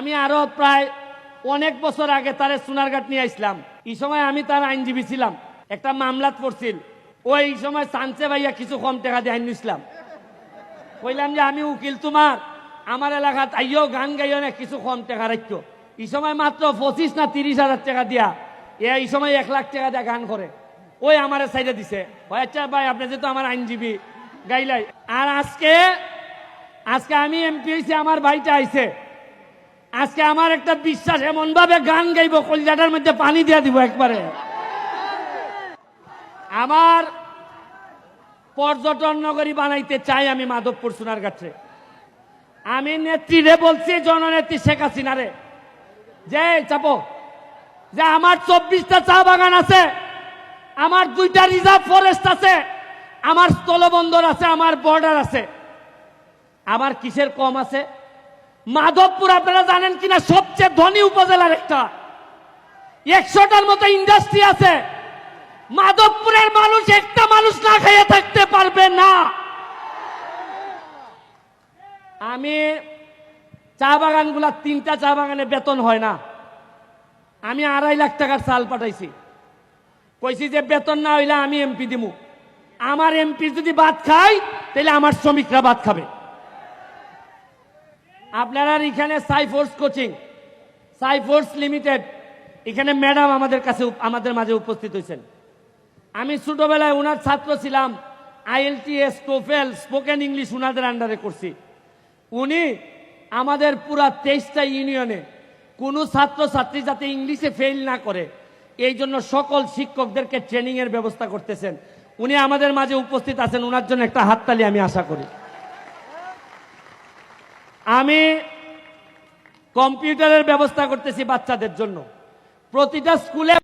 আমি আরও প্রায় অনেক বছর আগে তারে সোনারঘাট নিয়ে আসলাম। এই সময় আমি তার আইনজীবী ছিলাম, একটা মামলাত পড়ছিল। ওই সময় চান্সে ভাইয়া কিছু কম টাকা দিয়ে আইন নিছিলাম। কইলাম যে, আমি উকিল তোমার, আমার এলাকাত আইও গান গাইও না, কিছু কম টাকা রাখতো এই সময় মাত্র পঁচিশ না তিরিশ হাজার টাকা দিয়া এ এই সময় এক লাখ টাকা দিয়া গান করে। ওই আমার সাইডে দিছে। ওই আচ্ছা ভাই, আপনি যেহেতু আমার আইনজীবী, গাইলাই। আর আজকে আজকে আমি এমপি হয়েছি আমার ভাইটা আইছে। আজকে আমার একটা বিশ্বাস এমন ভাবে গান গাইব, কলজাটার মধ্যে পানি দিয়ে দিব একবারে। আমার পর্যটন নগরী বানাইতে চাই আমি মাধবপুর সোনার কাছে আমি নেত্রীরে বলছি, জননেত্রী শেখ হাসিনারে যে, চাপো। যে, আমার চব্বিশটা চা বাগান আছে, আমার দুইটা রিজার্ভ ফরেস্ট আছে, আমার স্থলবন্দর আছে, আমার বর্ডার আছে। আমার কিসের কম আছে? মাধবপুর আপনারা জানেন কিনা? সবচেয়ে ধনী উপজেলার একটা। একশোটার মতো ইন্ডাস্ট্রি আছে। মাধবপুরের মানুষ একটা মানুষ না খাইয়ে থাকতে পারবে না। আমি চা বাগানগুলা, তিনটা চা বাগানে বেতন হয় না। আমি আড়াই লাখ টাকার চাল পাঠাইছি। কইছি যে বেতন না হইলে আমি এমপি দিব আমার এমপি যদি ভাত খায় তাহলে আমার শ্রমিকরা ভাত খাবে। আপনারা এখানে সাইফোর্স কোচিং, সাইফোর্স লিমিটেড, এখানে ম্যাডাম আমাদের কাছে আমাদের মাঝে উপস্থিত হয়েছেন। আমি ছোটবেলায় ওনার ছাত্র ছিলাম, আইএলটিএস, টোফেল, স্পোকেন ইংলিশ ওনাদের আন্ডারে করছি। উনি আমাদের পুরা তেইশটা ইউনিয়নে কোনো ছাত্র ছাত্রী যাতে ইংলিশে ফেল না করে, এই জন্য সকল শিক্ষকদেরকে ট্রেনিংয়ের ব্যবস্থা করতেছেন। উনি আমাদের মাঝে উপস্থিত আছেন ওনার জন্য একটা হাততালি আমি আশা করি। আমি কম্পিউটারের ব্যবস্থা করতেছি বাচ্চাদের জন্য। প্রতিটা স্কুলে